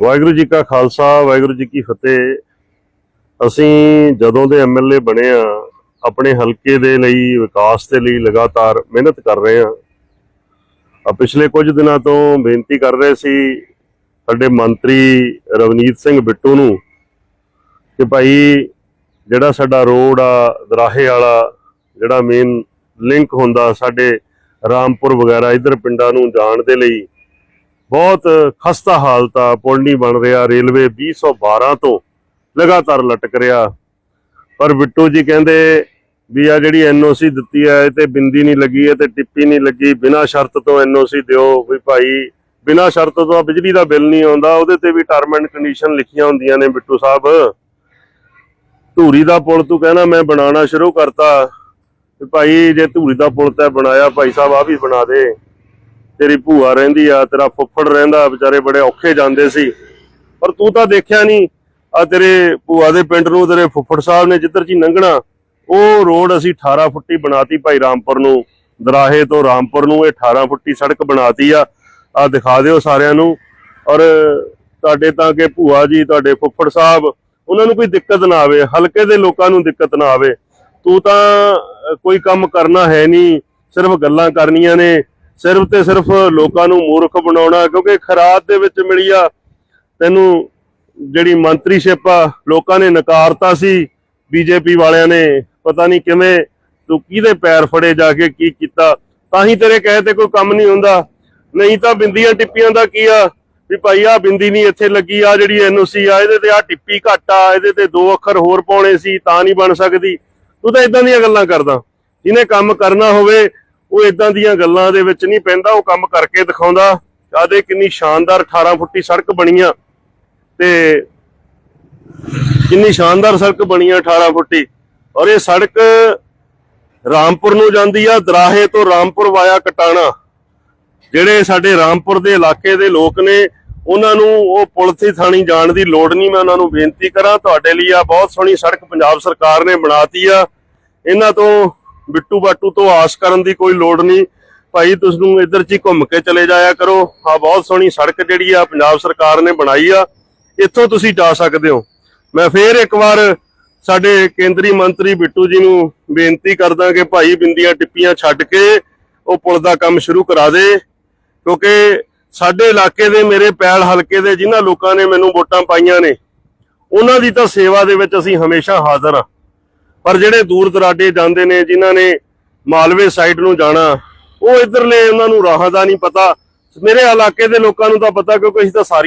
ਵਾਹਿਗੁਰੂ ਜੀ ਕਾ ਖਾਲਸਾ, ਵਾਹਿਗੁਰੂ ਜੀ ਕੀ ਫਤਿਹ। ਅਸੀਂ ਜਦੋਂ ਦੇ ਐਮਐਲਏ ਬਣੇ ਆ, ਆਪਣੇ ਹਲਕੇ ਦੇ ਲਈ, ਵਿਕਾਸ ਦੇ ਲਈ ਲਗਾਤਾਰ ਮਿਹਨਤ ਕਰ ਰਹੇ ਆ। ਆ ਪਿਛਲੇ ਕੁਝ ਦਿਨਾਂ ਤੋਂ ਬੇਨਤੀ ਕਰ ਰਹੇ ਸੀ ਸਾਡੇ ਮੰਤਰੀ ਰਵਨੀਤ ਸਿੰਘ ਬਿੱਟੂ ਨੂੰ ਕਿ ਭਾਈ ਜਿਹੜਾ ਸਾਡਾ ਰੋਡ ਆ, ਦਰਾਹੇ ਵਾਲਾ, ਜਿਹੜਾ ਮੇਨ ਲਿੰਕ ਹੁੰਦਾ ਸਾਡੇ ਰਾਮਪੁਰ ਵਗੈਰਾ, ਇਧਰ ਪਿੰਡਾਂ ਨੂੰ ਜਾਣ ਦੇ ਲਈ ਬਹੁਤ ਖਸਤਾ ਹਾਲਤ ਆ ਪੁਲ ਨਹੀਂ ਬਣ ਰਿਹਾ, ਰੇਲਵੇ 2012 ਤੋਂ ਲਗਾਤਾਰ ਲਟਕ ਰਿਹਾ। ਪਰ ਬਿੱਟੂ ਜੀ ਕਹਿੰਦੇ ਵੀ ਆ ਜਿਹੜੀ ਐਨਓਸੀ ਦਿੱਤੀ ਹੈ, ਇਹ ਤੇ ਬਿੰਦੀ ਨਹੀਂ ਲੱਗੀ ਹੈ ਤੇ ਟਿੱਪੀ ਨਹੀਂ ਲੱਗੀ। ਬਿਨਾਂ ਸ਼ਰਤ ਤੋਂ ਐਨਓਸੀ ਦਿਓ ਵੀ ਭਾਈ, ਬਿਨਾਂ ਸ਼ਰਤ ਤੋਂ ਬਿਜਲੀ ਦਾ ਬਿੱਲ ਨਹੀਂ ਆਉਂਦਾ, ਉਹਦੇ ਤੇ ਵੀ ਟਰਮ ਐਂਡ ਕੰਡੀਸ਼ਨ ਲਿਖੀਆਂ ਹੁੰਦੀਆਂ ਨੇ ਬਿੱਟੂ ਸਾਹਿਬ। ਧੂਰੀ ਦਾ ਪੁਲ ਤੂੰ ਕਹਿਣਾ ਮੈਂ ਬਣਾਉਣਾ ਸ਼ੁਰੂ ਕਰਤਾ। ਵੀ ਭਾਈ, ਜੇ ਧੂਰੀ ਦਾ ਪੁਲ ਤੈਂ ਬਣਾਇਆ, ਭਾਈ ਸਾਹਿਬ ਆ ਵੀ ਬਣਾ ਦੇ। ਤੇਰੀ ਭੂਆ ਰਹਿੰਦੀ ਆ, ਤੇਰਾ ਫੁੱਫੜ ਰਹਿੰਦਾ, ਵਿਚਾਰੇ ਬੜੇ ਔਖੇ ਜਾਂਦੇ ਸੀ। ਪਰ ਤੂੰ ਤਾਂ ਦੇਖਿਆ ਨਹੀਂ ਆ ਤੇਰੇ ਭੂਆ ਦੇ ਪਿੰਡ ਨੂੰ, ਤੇਰੇ ਫੁੱਫੜ ਸਾਹਿਬ ਨੇ ਜਿੱਧਰ ਜੀ ਲੰਘਣਾ, ਉਹ ਰੋਡ ਅਸੀਂ 18 ਫੁੱਟੀ ਬਣਾਤੀ ਭਾਈ ਰਾਮਪੁਰ ਨੂੰ। ਦਰਾਹੇ ਤੋਂ ਰਾਮਪੁਰ ਨੂੰ ਇਹ 18 ਫੁੱਟੀ ਸੜਕ ਬਣਾਤੀ ਆ। ਆ ਦਿਖਾ ਦਿਓ ਸਾਰਿਆਂ ਨੂੰ। ਔਰ ਤੁਹਾਡੇ ਤਾਂ ਕਿ ਭੂਆ ਜੀ, ਤੁਹਾਡੇ ਫੁੱਫੜ ਸਾਹਿਬ, ਉਹਨਾਂ ਨੂੰ ਕੋਈ ਦਿੱਕਤ ਨਾ ਆਵੇ, ਹਲਕੇ ਦੇ ਲੋਕਾਂ ਨੂੰ ਦਿੱਕਤ ਨਾ ਆਵੇ। ਤੂੰ ਤਾਂ ਕੋਈ ਕੰਮ ਕਰਨਾ ਹੈ ਨਹੀਂ ਸਿਰਫ ਗੱਲਾਂ ਕਰਨੀਆਂ ਨੇ। ਸਿਰਫ ਤੇ ਸਿਰਫ ਲੋਕਾਂ ਨੂੰ ਮੂਰਖ ਬਣਾਉਣਾ, ਕਿਉਂਕਿ ਖਰਾਤ ਦੇ ਵਿੱਚ ਮਿਲੀ ਆ ਤੈਨੂੰ ਜਿਹੜੀ ਮੰਤਰੀਸ਼ਿਪ ਆ, ਲੋਕਾਂ ਨੇ ਨਕਾਰਤਾ ਸੀ, ਬੀਜੇਪੀ ਵਾਲਿਆਂ ਨੇ, ਪਤਾ ਨਹੀਂ ਕਿਵੇਂ ਤੂੰ ਕਿਹਦੇ ਪੈਰ ਫੜੇ ਜਾ ਕੇ ਕੀ ਕੀਤਾ। ਤਾਂ ਹੀ ਤੇਰੇ ਕਹੇ ਤੇ ਕੋਈ ਕੰਮ ਨਹੀਂ ਹੁੰਦਾ। ਨਹੀਂ ਤਾਂ ਬਿੰਦੀਆਂ ਟਿੱਪੀਆਂ ਦਾ ਕੀ ਆ? ਵੀ ਭਾਈ ਆ ਬਿੰਦੀ ਨਹੀਂ ਇੱਥੇ ਲੱਗੀ ਆ ਜਿਹੜੀ ਐਨਓਸੀ ਆ, ਇਹਦੇ ਤੇ ਆ ਟਿੱਪੀ ਘੱਟ ਆ, ਇਹਦੇ ਤੇ ਦੋ ਅੱਖਰ ਹੋਰ ਪਾਉਣੇ ਸੀ, ਤਾਂ ਨਹੀਂ ਬਣ ਸਕਦੀ। ਤੂੰ ਤਾਂ ਇਦਾਂ ਦੀਆਂ ਗੱਲਾਂ ਕਰਦਾ। ਜਿਹਨੇ ਕੰਮ ਕਰਨਾ ਹੋਵੇ ਉਹ ਇਦਾਂ ਦੀਆਂ ਗੱਲਾਂ ਦੇ ਵਿੱਚ ਨਹੀਂ ਪੈਂਦਾ, ਉਹ ਕੰਮ ਕਰਕੇ ਦਿਖਾਉਂਦਾ। ਆਦੇ ਕਿੰਨੀ ਸ਼ਾਨਦਾਰ 18 ਫੁੱਟੀ ਸੜਕ ਬਣੀ ਤੇ ਕਿੰਨੀ ਸ਼ਾਨਦਾਰ ਸੜਕ ਬਣੀ ਆ 18 ਫੁੱਟੀ। ਔਰ ਇਹ ਸੜਕ ਰਾਮਪੁਰ ਨੂੰ ਜਾਂਦੀ ਆ, ਦਰਾਹੇ ਤੋਂ ਰਾਮਪੁਰ ਵਾਇਆ ਕਟਾਣਾ। ਜਿਹੜੇ ਸਾਡੇ ਰਾਮਪੁਰ ਦੇ ਇਲਾਕੇ ਦੇ ਲੋਕ ਨੇ, ਉਹਨਾਂ ਨੂੰ ਉਹ ਪੁਲਥੀ ਥਾਣੀ ਜਾਣ ਦੀ ਲੋੜ ਨਹੀਂ। ਮੈਂ ਉਹਨਾਂ ਨੂੰ ਬੇਨਤੀ ਕਰਾਂ, ਤੁਹਾਡੇ ਲਈ ਆ ਬਹੁਤ ਸੋਹਣੀ ਸੜਕ ਪੰਜਾਬ ਸਰਕਾਰ ਨੇ ਬਣਾਤੀ ਆ। ਇਹਨਾਂ ਤੋਂ ਬਿੱਟੂ ਬਾਟੂ ਤੋਂ ਆਸ ਕਰਨ ਦੀ ਕੋਈ ਲੋੜ ਨਹੀਂ। ਭਾਈ, ਤੁਸੀਂ ਨੂੰ ਇੱਧਰ ਚ ਹੀ ਘੁੰਮ ਕੇ ਚਲੇ ਜਾਇਆ ਕਰੋ। ਆ ਬਹੁਤ ਸੋਹਣੀ ਸੜਕ ਜਿਹੜੀ ਆ ਪੰਜਾਬ ਸਰਕਾਰ ਨੇ ਬਣਾਈ ਆ। ਇੱਥੋਂ ਤੁਸੀਂ ਜਾ ਸਕਦੇ ਹੋ। ਮੈਂ ਫੇਰ ਇੱਕ ਵਾਰ ਸਾਡੇ ਕੇਂਦਰੀ ਮੰਤਰੀ ਬਿੱਟੂ ਜੀ ਨੂੰ ਬੇਨਤੀ ਕਰਦਾ ਕਿ ਭਾਈ ਬਿੰਦੀਆਂ ਟਿੱਪੀਆਂ ਛੱਡ ਕੇ ਉਹ ਪੁਲ ਦਾ ਕੰਮ ਸ਼ੁਰੂ ਕਰਾ ਦੇ। ਕਿਉਂਕਿ ਸਾਡੇ ਇਲਾਕੇ ਦੇ ਮੇਰੇ ਪੈਲ ਹਲਕੇ ਦੇ ਜਿਨ੍ਹਾਂ ਲੋਕਾਂ ਨੇ ਮੈਨੂੰ ਵੋਟਾਂ ਪਾਈਆਂ ਨੇ, ਉਹਨਾਂ ਦੀ ਤਾਂ ਸੇਵਾ ਦੇ ਵਿੱਚ ਅਸੀਂ ਹਮੇਸ਼ਾ ਹਾਜ਼ਰ ਆ ਪਰ ਜਿਹੜੇ ਦੂਰ ਦਰਾਡੇ ਜਾਂਦੇ ਨੇ, ਜਿਨ੍ਹਾਂ ਨੇ ਮਾਲਵੇ ਸਾਈਡ ਨੂੰ ਜਾਣਾ, ਉਹ ਇਧਰਲੇ ਉਹਨਾਂ ਨੂੰ ਰਾਹਾਂ ਦਾ ਨਹੀਂ ਪਤਾ। ਮੇਰੇ ਇਲਾਕੇ ਦੇ ਲੋਕਾਂ ਨੂੰ ਤਾਂ ਪਤਾ, ਕਿਉਂਕਿ ਅਸੀਂ ਤਾਂ ਸਾਰੀ